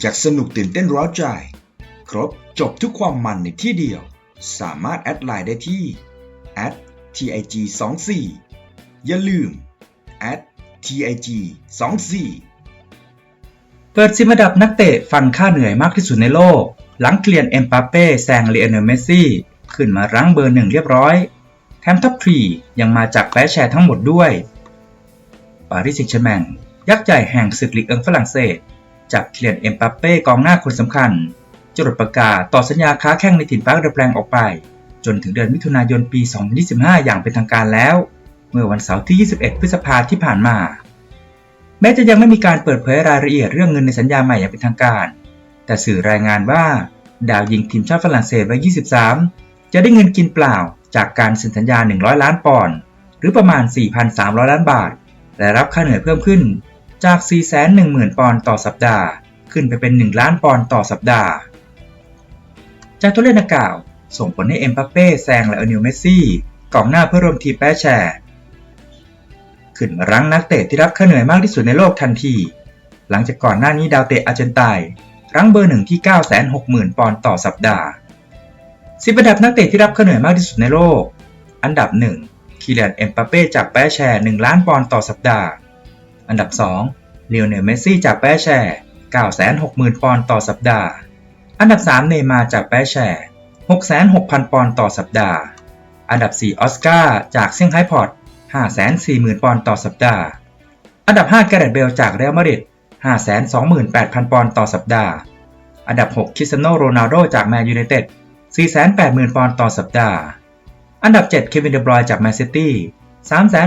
อยากสนุกตื่นเต้นร้าวใจ ครบจบทุกความมันในที่เดียว สามารถแอดไลน์ได้ที่ @tig 2 4 อย่าลืม @tig 2 4 เปิดซิมอันดับนักเตะฟันค่าเหนื่อยมากที่สุดในโลก หลังเกลียนเอ็มปาเป้แซงเลอเนลเมสซี่ ขึ้นมารั้งเบอร์หนึ่งเรียบร้อย แถมท็อปทรียังมาจากแพ้แชร์ทั้งหมดด้วย ปารีสแซงต์แชร์แมงยักษ์ใหญ่แห่งศึกลีกเอิงฝรั่งเศส จับเกลียนเอ็มปาเป้กองหน้าคนสำคัญจรดประกาศต่อสัญญาค้าแข่งในถิ่นปาร์คเดอแปลงออกไป จนถึงเดือนมิถุนายนปี 2025 อย่างเป็นทางการแล้ว เมื่อวันเสาร์ที่ 21 พฤษภาที่ผ่านมา แม้จะยังไม่มีการเปิดเผยรายละเอียดเรื่องเงินในสัญญาใหม่อย่างเป็นทางการ แต่สื่อรายงานว่า ดาวยิงทีมชาติฝรั่งเศสวัย 23 จะได้เงินกินเปล่าจากการเซ็นสัญญา 100 ล้านปอนด์หรือประมาณ 4,300 ล้านบาท และรับค่าเหนื่อยเพิ่มขึ้น จาก 410,000 ปอนด์ต่อสัปดาห์ ขึ้นไปเป็น 1 ล้านปอนด์ต่อสัปดาห์ จากตัวเลขดังกล่าว ส่งผลให้เอ็มบัปเป้แซงและเอนิลเมสซี่กองหน้าเพื่อรวมทีมแป้แชร์ ขึ้นมารั้งนักเตะที่รับค่าเหนื่อยมากที่สุดในโลกทันที หลังจากก่อนหน้านี้ดาวเตะอาร์เจนไตน์รั้งเบอร์หนึ่งที่ 960,000 ปอนด์ต่อสัปดาห์สิบอันดับนักเตะที่รับค่าเหนื่อยมากที่สุดในโลก อันดับ 1คีเลียนเอ็มปาเป้จากแปแชร์ 1 ล้านปอนด์ต่อสัปดาห์ อันดับ 2 เลโอเนลเมสซี่จากแป้แชร์960,000 ปอนด์ต่อสัปดาห์ อันดับ 3 เนย์มาจากแป้แชร์66,000 ปอนด์ต่อสัปดาห์ อันดับ 4 ออสการ์จากเซี่ยงไฮ้พอร์ต540,000 ปอนด์ต่อสัปดาห์ อันดับ 5 แกเรตเบลจากเรอัลมาดริด528,000 ปอนด์ต่อสัปดาห์ อันดับ 6 คริสเตียโนโรนัลโดจากแมนยูไนเต็ด480,000 ปอนด์ต่อสัปดาห์ อันดับ 7 เควินเดบรอยจากแมนซิตี้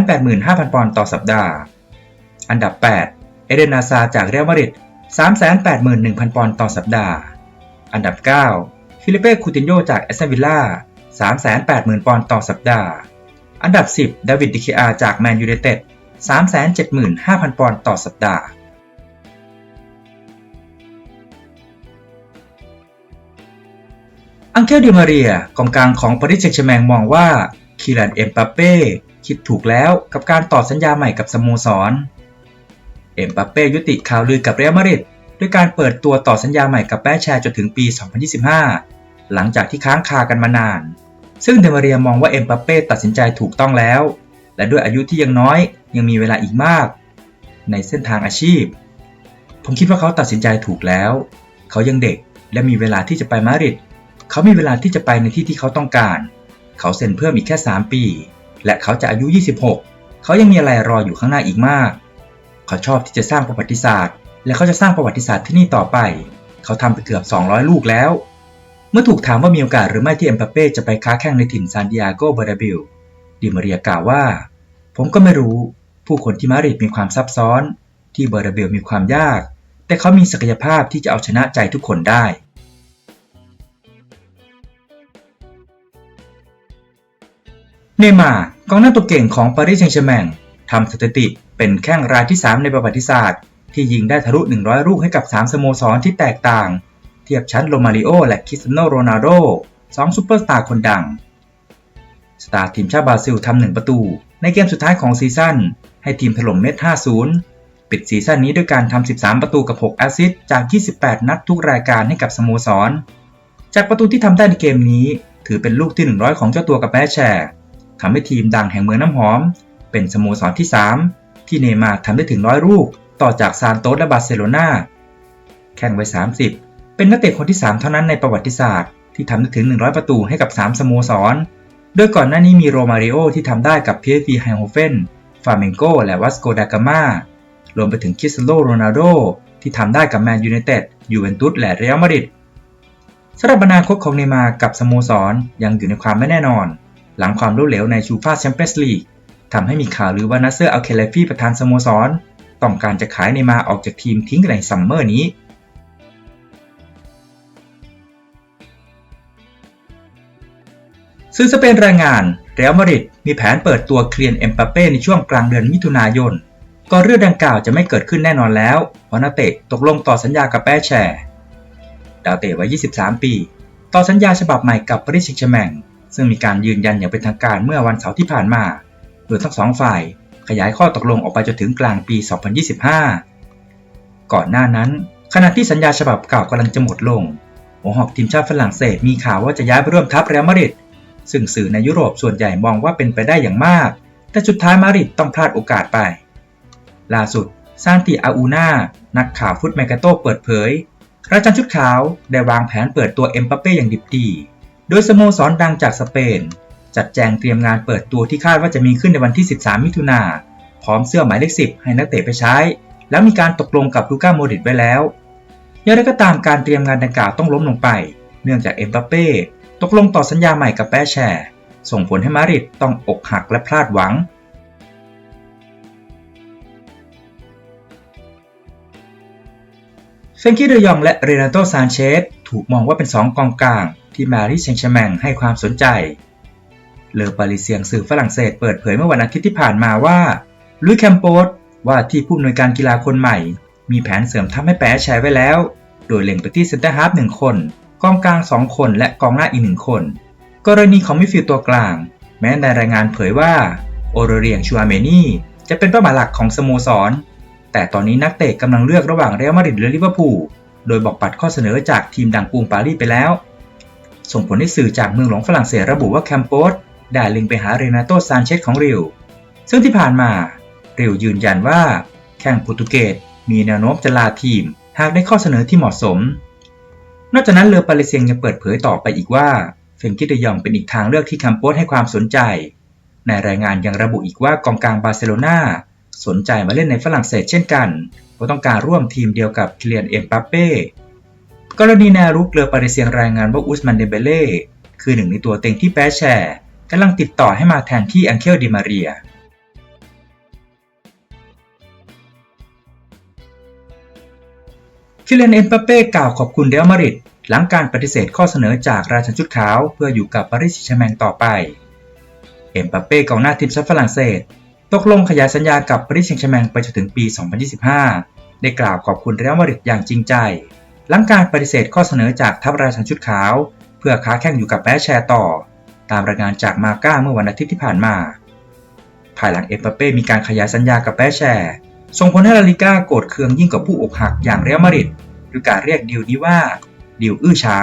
385,000 ปอนด์ต่อสัปดาห์ อันดับ 8 เอเดนนาซาจากเรอัลมาดริด381,000 ปอนด์ต่อสัปดาห์ อันดับ 9 ฟิลิเป้คูตินโยจากแอสตันวิลล่า380,000 ปอนด์ต่อสัปดาห์ อันดับ 10 ดาวิดดิคิอาจากแมนยูไนเต็ด375,000 ปอนด์ต่อสัปดาห์อังเคลดิมาเรียกองกลางของปารีสแซงต์แชร์แมงมองว่าคีรันเอ็มปาเป้คิดถูกแล้วกับการต่อสัญญาใหม่กับสโมสร เอ็มปาเป้ยุติข่าวลือกับเรอัลมาดริดด้วยการเปิดตัวต่อสัญญาใหม่กับแป้แชร์จนถึงปี 2025 หลังจากที่ค้างคากันมานาน ซึ่งเดมาเรียมองว่าเอ็มปาเป้ตัดสินใจถูกต้องแล้ว และด้วยอายุที่ยังน้อยยังมีเวลาอีกมาก ในเส้นทางอาชีพ ผมคิดว่าเขาตัดสินใจถูกแล้ว เขายังเด็กและมีเวลาที่จะไปมาดริดเขามีเวลาที่จะไปในที่ที่เขาต้องการ เขาเซ็นเพิ่มอีกแค่ 3 ปี และเขาจะอายุ 26 เขายังมีอะไรรออยู่ข้างหน้าอีกมาก เขาชอบที่จะสร้างประวัติศาสตร์ และเขาจะสร้างประวัติศาสตร์ที่นี่ต่อไป เขาทำไปเกือบ 200 ลูกแล้ว เมื่อถูกถามว่ามีโอกาสหรือไม่ที่เอ็มบัปเป้จะไปค้าแข่งในถิ่นซานดิเอโกเบอร์นาบิลดิมาเรียกล่าวว่า ผมก็ไม่รู้ ผู้คนที่มาดริดมีความซับซ้อน ที่เบอร์นาบิลมีความยาก แต่เขามีศักยภาพที่จะเอาชนะใจทุกคนได้เนมาร์กองหน้าตัวเก่งของปารีสแซงต์แชร์แมง ทำสถิติเป็นแข้งรายที่ 3 ในประวัติศาสตร์ ที่ยิงได้ทะลุ 100 ลูกให้กับ 3 สโมสรที่แตกต่าง เทียบชั้นโรมาริโอและคริสเตียโนโรนัลโด2ซูเปอร์สตาร์คนดัง สตาร์ทีมชาติบราซิลทำหนึ่งประตู ในเกมสุดท้ายของซีซั่น ให้ทีมถล่มเม็ด 50 ปิดซีซั่นนี้ด้วยการทำ 13 ประตูกับ 6 แอสซิสต์จาก 28 นัดทุกรายการให้กับสโมสร จากประตูที่ทำได้ในเกมนี้ ถือเป็นลูกที่ 100 ของเจ้าตัวกับแมชแชร์ทำให้ทีมดังแห่งเมืองน้ำหอม เป็นสโมสรที่ 3 ที่เนมาทำได้ถึงร้อยลูก ต่อจากซานโตสและบาร์เซโลนาแข่งไว้ 30 เป็นนักเตะคนที่ 3 เท่านั้นในประวัติศาสตร์ ที่ทำได้ถึง 100 ประตูให้กับ 3 สโมสร โดยก่อนหน้านี้มีโรมาริโอที่ทำได้กับ PSV ไฮโฮเฟนฟาเมนโกและวัสโกดากามารวมไปถึงคริสเตียโนโรนัลโดที่ทำได้กับแมนยูไนเต็ดยูเวนตุสและเรอัลมาดริดสำหรับอนาคตของเนมากับสโมสรยังอยู่ในความไม่แน่นอน หลังความล้มเหลวในชูฟาแชมเปี้ยนส์ลีก ทำให้มีข่าวลือว่านัสเซอร์อัลเคเลฟีประธานสโมสร ต้องการจะขายเนมาออกจากทีมทิ้งในซัมเมอร์นี้ซึ่งสเปนรายงานเรอัลมาดริดมีแผนเปิดตัวเคลียนเอ็มปาเป้ในช่วงกลางเดือนมิถุนายนก่อนเรื่องดังกล่าวจะไม่เกิดขึ้นแน่นอนแล้วเพราะนักเตะตกลงต่อสัญญากับแป้แชร์ดาวเตะวัย 23 ปี ต่อสัญญาฉบับใหม่กับปารีสแซงต์แชแมงซึ่งมีการยืนยันอย่างเป็นทางการเมื่อวันเสาร์ที่ผ่านมา โดยทั้งสองฝ่ายขยายข้อตกลงออกไปจนถึงกลางปี 2025 ก่อนหน้านั้น ขณะที่สัญญาฉบับเก่ากำลังจะหมดลงหัวหอกทีมชาติฝรั่งเศสมีข่าวว่าจะย้ายไปร่วมทัพเรอัลมาดริดซึ่งสื่อในยุโรปส่วนใหญ่มองว่าเป็นไปได้อย่างมาก แต่สุดท้ายมาดริดต้องพลาดโอกาสไป ล่าสุดซานติอาอูนานักข่าวฟุตแมกาโตเปิดเผย ราชันชุดขาวได้วางแผนเปิดตัวเอ็มบัปเป้อย่างดิบดี โดยสโมสรดังจากสเปน จัดแจงเตรียมงานเปิดตัวที่คาดว่าจะมีขึ้นในวันที่ 13 มิถุนาพร้อมเสื้อหมายเลข 10 ให้นักเตะไปใช้ แล้วมีการตกลงกับลูก้าโมดริตไว้แล้วอย่างไรก็ตามการเตรียมงานดังกล่าวต้องล้มลงไป เนื่องจากเอ็มบัปเป้ตกลงต่อสัญญาใหม่กับแปแชร์ ส่งผลให้มาริดต้องอกหักและพลาดหวังเฟนกี้เดยองและเรนาโตซานเชสถูกมองว่าเป็นสองกองกลาง ที่มาริเซงชแมงให้ความสนใจ เลอปาริเซียงสื่อฝรั่งเศสเปิดเผยเมื่อวันอาทิตย์ที่ผ่านมาว่าลุยแคมโปสว่าที่ผู้อำนวยการกีฬาคนใหม่ มีแผนเสริมทัพให้แปะแชร์ไว้แล้ว โดยเล็งไปที่เซนเตอร์ฮาร์ฟหนึ่งคน กองกลาง 2 คนและกองหน้าอีกหนึ่งคน กรณีของมิดฟิลด์ตัวกลาง แม้ในรายงานเผยว่า โอโรเรียงชูอาเมนี่จะเป็นเป้าหมายหลักของสโมสร แต่ตอนนี้นักเตะกำลังเลือกระหว่างเรอัลมาดริดหรือลิเวอร์พูลโดยบอกปัดข้อเสนอจากทีมดังกรุงปารีสไปแล้ว ส่งผลให้สื่อจากเมืองหลวงฝรั่งเศสระบุว่าแคมโปส ได้ล็งไปหาเรนาโตซานเชสของริว ซึ่งที่ผ่านมาริวยืนยันว่าแข่งโปรตุเกสมีแนวโน้มจะลาทีม หากได้ข้อเสนอที่เหมาะสม นอกจากนั้นเลอปาเลเซียงยังเปิดเผยต่อไปอีกว่าเฟนกิเดยองเป็นอีกทางเลือกที่แคมโปสให้ความสนใจ ในรายงานยังระบุอีกว่ากองกลางบาร์เซโลนาสนใจมาเล่นในฝรั่งเศสเช่นกันเพราะต้องการร่วมทีมเดียวกับเคลียนเอ็มปัปเป้กรณีแนวรุกเลอปาเลเซียงรายงานว่าอุสมันเดเบเล่คือหนึ่งในตัวเต็งที่แปแชร์ กำลังติดต่อให้มาแทนที่อังเคลดิมาเรียคิเลนเอ็มปาเป้กล่าวขอบคุณเรอัลมาดริดหลังการปฏิเสธข้อเสนอจากราชันชุดขาวเพื่ออยู่กับปารีสแชร์แมงต่อไป เอ็มปาเป้กองหน้าทีมชาติฝรั่งเศส ตกลงขยายสัญญากับปารีสแชร์แมงไปจนถึงปี 2025 ได้กล่าวขอบคุณเรอัลมาดริดอย่างจริงใจ หลังการปฏิเสธข้อเสนอจากทัพราชันชุดขาว เพื่อค้าแข่งอยู่กับแปแชร์ต่อ ตามรายงานจากมาก้าเมื่อวันอาทิตย์ที่ผ่านมา ภายหลังเอ็มปาเป้มีการขยายสัญญากับแปแชร์ส่งผลให้ลาลิก้าโกรธเคืองยิ่งกว่าผู้อกหักอย่างเรอัลมาดริดด้วยการเรียกดีลนี้ว่าดีลอื้อเช้า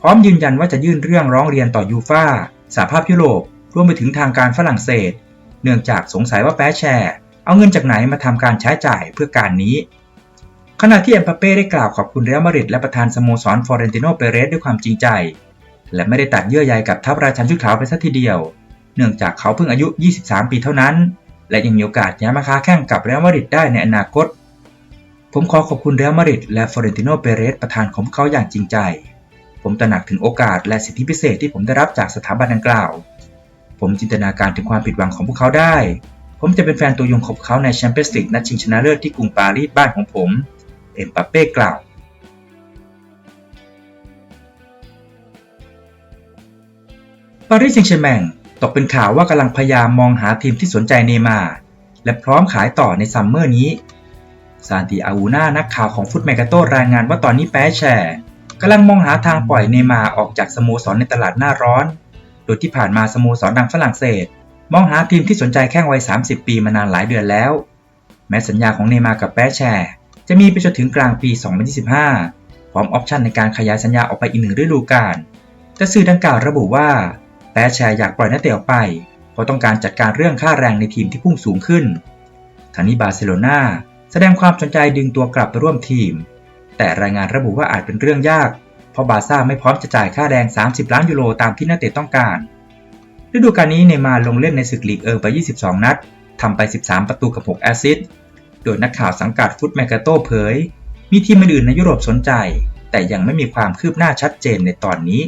พร้อมยืนยันว่าจะยื่นเรื่องร้องเรียนต่อยูฟาสหภาพยุโรปรวมไปถึงทางการฝรั่งเศส เนื่องจากสงสัยว่าแปแชร์เอาเงินจากไหนมาทำการใช้จ่ายเพื่อการนี้ ขณะที่เอ็มปาเป้ได้กล่าวขอบคุณเรอัลมาดริดและประธานสโมสรฟอเรนติโนเปเรสด้วยความจริงใจ และไม่ได้ตัดเยื่อใยกับทัพราชันชุดขาวไปสักทีเดียว เนื่องจากเขาเพิ่งอายุ 23 ปีเท่านั้น และยังมีโอกาสย้ายมาค้าแข่งกับเรอัลมาดริดได้ในอนาคต ผมขอขอบคุณเรอัลมาดริดและฟอเรนติโนเปเรสประธานของเขาอย่างจริงใจ ผมตระหนักถึงโอกาสและสิทธิพิเศษที่ผมได้รับจากสถาบันดังกล่าว ผมจินตนาการถึงความผิดหวังของพวกเขาได้ ผมจะเป็นแฟนตัวยงของเขาในแชมเปี้ยนส์ลีกนัดชิงชนะเลิศที่กรุงปารีสบ้านของผม เอ็มปาเป้กล่าว ปารีสแซงต์แชร์แมงตกเป็นข่าวว่ากำลังพยายามมองหาทีมที่สนใจเนมา และพร้อมขายต่อในซัมเมอร์นี้ ซานติอาอูน่านักข่าวของฟุตแมกาโตรายงานว่าตอนนี้แปแชร์กำลังมองหาทางปล่อยเนมาออกจากสโมสรในตลาดหน้าร้อน โดยที่ผ่านมาสโมสรดังฝรั่งเศส มองหาทีมที่สนใจแข้งวัย 30 ปีมานานหลายเดือนแล้ว แม้สัญญาของเนมากับแปแชร์จะมีไปจนถึงกลางปี 2025 พร้อมออปชันในการขยายสัญญาออกไปอีกหนึ่งฤดูกาลแต่สื่อดังกล่าวระบุว่า แปแชร์อยากปล่อยนักเตะออกไป เพราะต้องการจัดการเรื่องค่าแรงในทีมที่พุ่งสูงขึ้นทางนี้บาร์เซโลนาแสดงความสนใจดึงตัวกลับไปร่วมทีม แต่รายงานระบุว่าอาจเป็นเรื่องยาก เพราะบาร์ซ่าไม่พร้อมจะจ่ายค่าแรง30 ล้านยูโรตามที่นักเตะต้องการ ฤดูกาลนี้เนมาร์ลงเล่นในศึกลีกเอิงไป 22 นัดทำไป 13 ประตูกับ 6 แอสซิสต์ โดยนักข่าวสังกัดฟุตแมกาโตเผย มีทีมอื่นในยุโรปสนใจ แต่ยังไม่มีความคืบหน้าชัดเจนในตอนนี้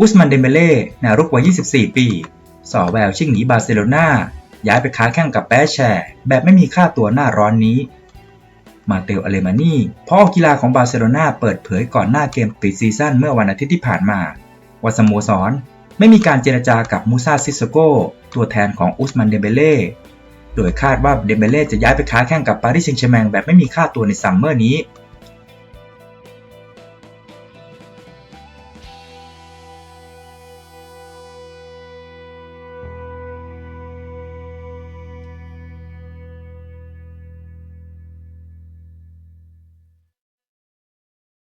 อุสมันเดมเบเล่นวรุกวัย 24 ปี สอแววชิ่งหนีบาร์เซโลนาย้ายไปค้าแข่งกับแปแชร์แบบไม่มีค่าตัวหน้าร้อนนี้ มาเตลอเลมานีพ่อกีฬาของบาร์เซโลนาเปิดเผยก่อนหน้าเกมปิดซีซั่นเมื่อวันอาทิตย์ที่ผ่านมาว่าสโมสรไม่มีการเจรจากับมูซาซิสโกตัวแทนของอุสมันเดมเบเล่โดยคาดว่าเดมเบเล่จะย้ายไปค้าแข่งกับปารีสแซงต์แชร์แมงแบบไม่มีค่าตัวในซัมเมอร์นี้